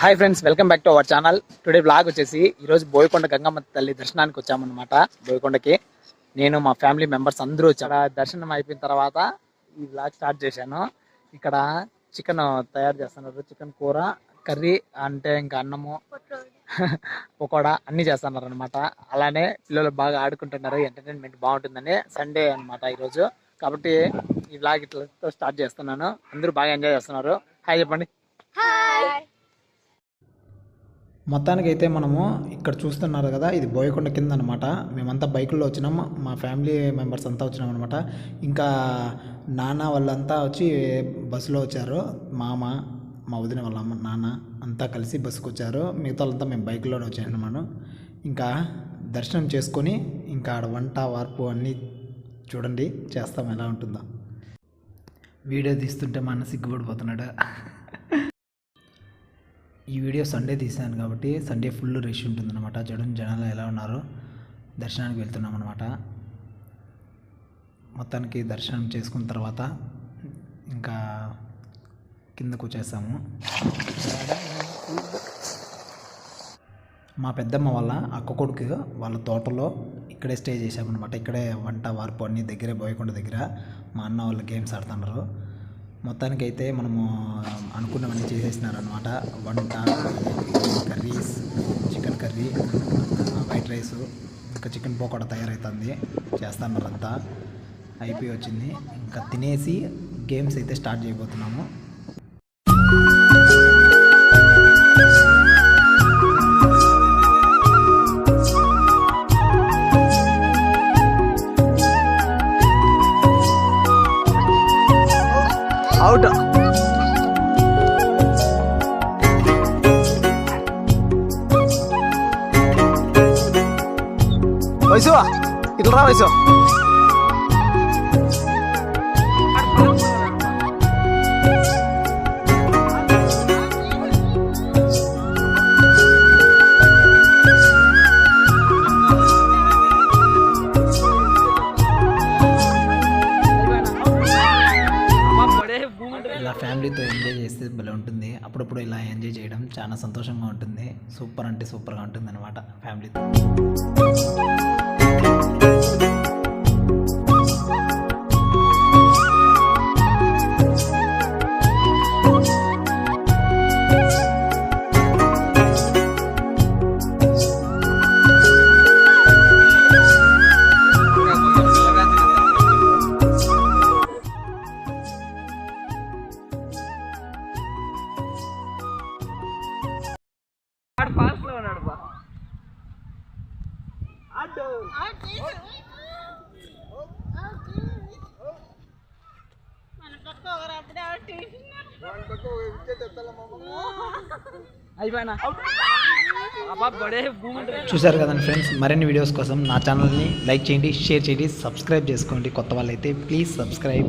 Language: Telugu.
Hi friends welcome back to our channel today blog వచ్చేసి ఈరోజు బోయకొండ గంగమ్మ తల్లి దర్శనానికి వచ్చామన్నమాట బోయకొండకి. నేను మా ఫ్యామిలీ మెంబర్స్ అందరూ చాలా దర్శనం అయిపోయిన తర్వాత ఈ బ్లాగ్ స్టార్ట్ చేశాను. ఇక్కడ చికెన్ తయారు చేస్తున్నారు. చికెన్ కూర కర్రీ అంటే ఇంకా అన్నము పకోడా అన్ని చేస్తున్నారు అనమాట అలానే పిల్లలు బాగా ఆడుకుంటున్నారు. ఎంటర్టైన్మెంట్ బాగుంటుందని సండే అనమాట ఈరోజు కాబట్టి ఈ బ్లాగ్ ఇట్లా స్టార్ట్ చేస్తున్నాను. అందరూ బాగా ఎంజాయ్ చేస్తున్నారు. హాయ్ చెప్పండి. అయితే మనము ఇక్కడ చూస్తున్నారు కదా ఇది బోయకొండ కింద అనమాట మేమంతా బైకుల్లో వచ్చినాం మా ఫ్యామిలీ మెంబర్స్ అంతా వచ్చినాం అనమాట. ఇంకా నాన్న వాళ్ళంతా వచ్చి బస్సులో వచ్చారు మామ మా వదిన వాళ్ళ అమ్మ నాన్న అంతా కలిసి బస్సుకు వచ్చారు. మిగతా వాళ్ళంతా మేము బైక్లోనే వచ్చాను ఇంకా దర్శనం చేసుకొని ఇంకా ఆడ వంట వార్పు అన్నీ చూడండి చేస్తాం ఎలా ఉంటుందో. వీడియో తీస్తుంటే మా అన్న సిగ్గుపడిపోతున్నాడు. ఈ వీడియో సండే తీసాను కాబట్టి సండే ఫుల్ రష్ ఉంటుందన్నమాట. జడం జనాలు ఎలా ఉన్నారో? దర్శనానికి వెళ్తున్నాం అనమాట మొత్తానికి దర్శనం చేసుకున్న తర్వాత ఇంకా కిందకు వచ్చేసాము. మా పెద్దమ్మ వాళ్ళ అక్క కొడుకు వాళ్ళ తోటలో ఇక్కడే స్టే చేసామన్నమాట ఇక్కడే వంట వార్పు అన్నీ దగ్గరే బోయకొండ దగ్గర మా అన్న వాళ్ళు గేమ్స్ ఆడుతున్నారు మొత్తానికి అయితే మనము అనుకున్నవన్నీ చేసేసినారనమాట వంట curries chicken curry white rice ఇంకా చికెన్ పకోడా తయారవుతుంది చేస్తున్నారు అంతా అయిపోయి వచ్చింది. ఇంకా తినేసి గేమ్స్ అయితే స్టార్ట్ చేయబోతున్నాము. আউট পাইছো ইটলটা পাইছো చేస్తే భలే ఉంటుంది. అప్పుడప్పుడు ఇలా ఎంజాయ్ చేయడం చాలా సంతోషంగా ఉంటుంది. సూపర్ అంటే సూపర్గా ఉంటుంది అనమాట ఫ్యామిలీతో. చూసారు కదండి ఫ్రెండ్స్ మరిన్ని వీడియోస్ కోసం నా ఛానల్ని లైక్ చేయండి షేర్ చేయండి సబ్స్క్రైబ్ చేసుకోండి. కొత్త వాళ్ళైతే ప్లీజ్ సబ్స్క్రైబ్